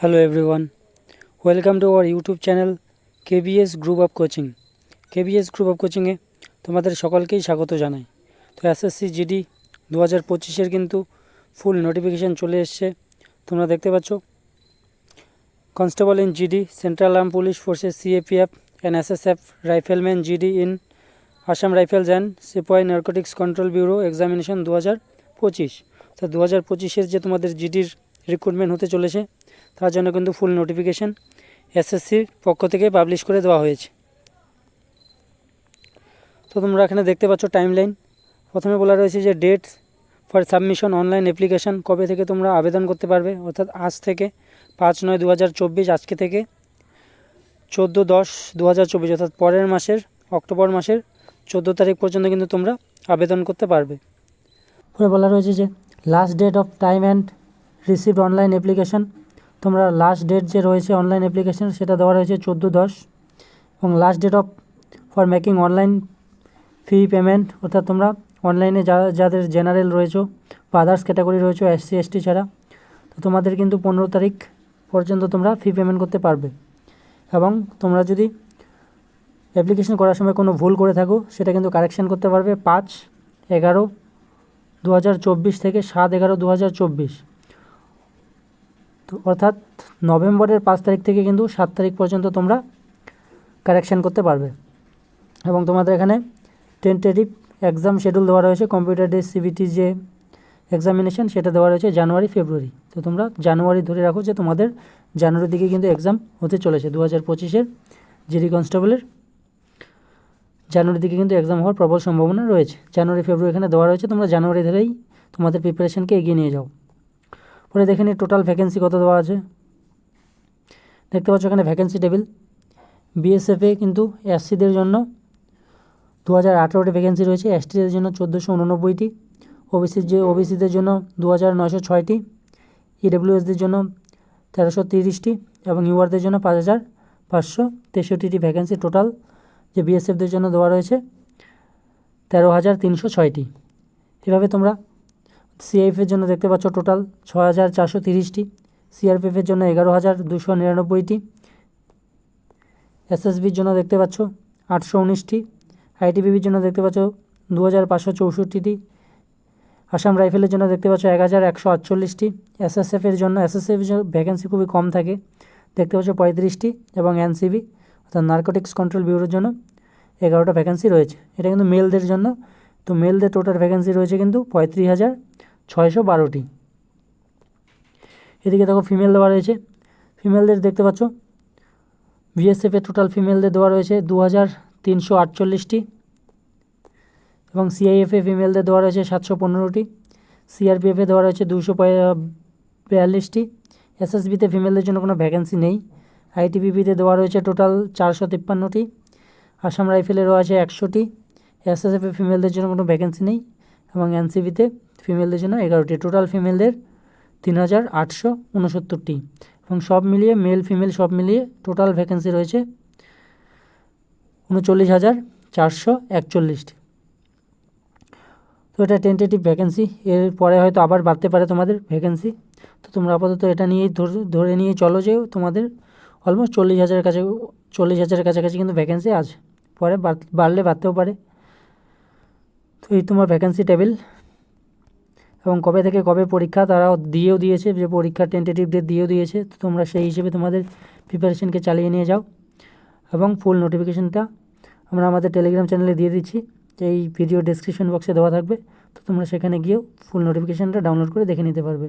Hello everyone welcome to our YouTube channel KBS group of coaching KBS group of কোচিংয়ে তোমাদের সকলকেই স্বাগত জানাই। তো এসএসসি জিডি দু হাজার পঁচিশের কিন্তু ফুল নোটিফিকেশান চলে এসছে। তোমরা দেখতে পাচ্ছ constable in GD central arm police forces CAPF and SSF rifleman GD in Assam rifles and sepoy narcotics control bureau examination দু হাজার পঁচিশ। তো দু হাজার পঁচিশের যে তোমাদের জিডির রিক্রুটমেন্ট হতে চলেছে তার জন্য কিন্তু ফুল নোটিফিকেশান এসএসসির পক্ষ থেকে পাবলিশ করে দেওয়া হয়েছে। তো তোমরা এখানে দেখতে পাচ্ছ টাইম লাইন প্রথমে বলা রয়েছে যে date for submission online application কবে থেকে তোমরা আবেদন করতে পারবে, অর্থাৎ আজ থেকে পাঁচ নয় দু আজকে থেকে চোদ্দ দশ দু অর্থাৎ পরের মাসের, অক্টোবর মাসের চোদ্দ তারিখ পর্যন্ত কিন্তু তোমরা আবেদন করতে পারবে। পরে বলা রয়েছে যে last date of time and received online application তোমরা লাস্ট ডেট যে রয়েছে অনলাইন অ্যাপ্লিকেশান সেটা দেওয়া রয়েছে চোদ্দ দশ এবং last date of for making online fee payment অর্থাৎ তোমরা অনলাইনে যা, যাদের জেনারেল রয়েছে বা আদার্স ক্যাটাগরি রয়েছে এসসি এসটি ছাড়া, তো তোমাদের কিন্তু পনেরো তারিখ পর্যন্ত তোমরা ফি পেমেন্ট করতে পারবে। এবং তোমরা যদি অ্যাপ্লিকেশন করার সময় কোনো ভুল করে থাকো, সেটা কিন্তু কারেকশান করতে পারবে পাঁচ এগারো দু থেকে সাত এগারো দু তো অর্থাৎ নভেম্বরের পাঁচ তারিখ থেকে কিন্তু সাত তারিখ পর্যন্ত তোমরা কারেকশান করতে পারবে। এবং তোমাদের এখানে টেন্টেটিভ এক্সাম শিডিউল দেওয়া রয়েছে কম্পিউটার ডে সিবিটি যে এক্সামিনেশন সেটা দেওয়া রয়েছে জানুয়ারি, ফেব্রুয়ারি। তো তোমরা জানুয়ারি ধরে রাখো যে তোমাদের জানুয়ারির দিকে কিন্তু এক্সাম হতে চলেছে। দু হাজার পঁচিশের জিডি কনস্টেবলের জানুয়ারির দিকে কিন্তু এক্সাম হওয়ার প্রবল সম্ভাবনা রয়েছে। জানুয়ারি, ফেব্রুয়ারি এখানে দেওয়া রয়েছে, তোমরা জানুয়ারি ধরেই তোমাদের প্রিপারেশনকে এগিয়ে নিয়ে যাও। পরে দেখে নিই টোটাল ভ্যাকেন্সি কত দেওয়া আছে। দেখতে পাচ্ছ এখানে ভ্যাকেন্সি টেবিল বিএসএফে কিন্তু এসসিদের জন্য দু হাজার আঠেরোটি ভ্যাকেন্সি রয়েছে। এসটিদের জন্য চোদ্দোশো উননব্বইটি ওবিসির যে ওবিসিদের জন্য দু হাজার নয়শো ছয়টি ইডব্লিউএসদের জন্য তেরোশো তিরিশটি এবং ইউআরদের জন্য পাঁচ হাজার পাঁচশো তেষট্টিটি ভ্যাকেন্সি টোটাল যে বিএসএফদের জন্য দেওয়া রয়েছে, তেরো হাজার তিনশো ছয়টি এভাবে তোমরা সিআইএফের জন্য দেখতে পাচ্ছ টোটাল ছ হাজার চারশো তিরিশটি সিআরপিএফের জন্য এগারো হাজার দুশো নিরানব্বইটি এসএসবির জন্য দেখতে পাচ্ছ আটশো উনিশটি আইটিবিবির জন্য দেখতে পাচ্ছ দু হাজার পাঁচশো চৌষট্টিটি, আসাম রাইফেলের জন্য দেখতে পাচ্ছ এক হাজার একশো আটচল্লিশটি এসএসএফের জন্য এসএসএফের জন্য ভ্যাকেন্সি খুবই কম থাকে, দেখতে পাচ্ছ পঁয়ত্রিশটি এবং এনসিবি অর্থাৎ নার্কোটিক্স কন্ট্রোল ব্যুরোর জন্য এগারোটা ভ্যাকেন্সি রয়েছে। এটা কিন্তু মেলদের জন্য, তো মেলদের টোটাল ভ্যাকেন্সি রয়েছে কিন্তু পঁয়ত্রিশ হাজার ছয়শো বারোটি। এদিকে দেখো ফিমেল দেওয়া রয়েছে। ফিমেলদের দেখতে পাচ্ছ বিএসএফের টোটাল ফিমেলদের দেওয়া রয়েছে দু হাজার তিনশো আটচল্লিশটি এবং সিআইএফে ফিমেলদের দেওয়া রয়েছে সাতশো পনেরোটি। সিআরপিএফে দেওয়া রয়েছে দুশো বিয়াল্লিশটি। এসএসবিতে ফিমেলদের জন্য কোনো ভ্যাকেন্সি নেই। আইটিবিপিতে দেওয়া রয়েছে টোটাল চারশো তিপ্পান্নটি। আসাম রাইফেলেরও আছে একশোটি। এসএসএফে ফিমেলদের জন্য কোনো ভ্যাকেন্সি নেই এবং এনসিবিতে ফিমেলদের জন্য এগারোটি। টোটাল ফিমেলদের তিন হাজার আটশো উনসত্তরটি। এবং সব মিলিয়ে মেল ফিমেল সব মিলিয়ে টোটাল ভ্যাকেন্সি রয়েছে উনচল্লিশ হাজার চারশো একচল্লিশটি। তো এটা টেন্টেটিভ ভ্যাকেন্সি এর পরে হয়তো আবার বাড়তে পারে তোমাদের ভ্যাকেন্সি তো তোমরা আপাতত এটা নিয়েই ধরে নিয়ে চলো যে তোমাদের অলমোস্ট চল্লিশ হাজারের কাছে, চল্লিশ হাজারের কাছাকাছি কিন্তু ভ্যাকেন্সি আছে। পরে বাড়লে বাড়তেও পারে। তো এই তোমার ভ্যাকেন্সি টেবিল এবং কবে থেকে কবে পরীক্ষা তারা দিয়েও দিয়েছে, যে পরীক্ষা টেন্টেটিভ ডেট দিয়েও দিয়েছে, তো তোমরা সেই হিসেবে তোমাদের প্রিপারেশনকে চালিয়ে নিয়ে যাও। এবং ফুল নোটিফিকেশানটা আমরা আমাদের টেলিগ্রাম চ্যানেলে দিয়ে দিচ্ছি এই ভিডিও ডিসক্রিপশন বক্সে দেওয়া থাকবে, তো তোমরা সেখানে গিয়েও ফুল নোটিফিকেশানটা ডাউনলোড করে দেখে নিতে পারবে।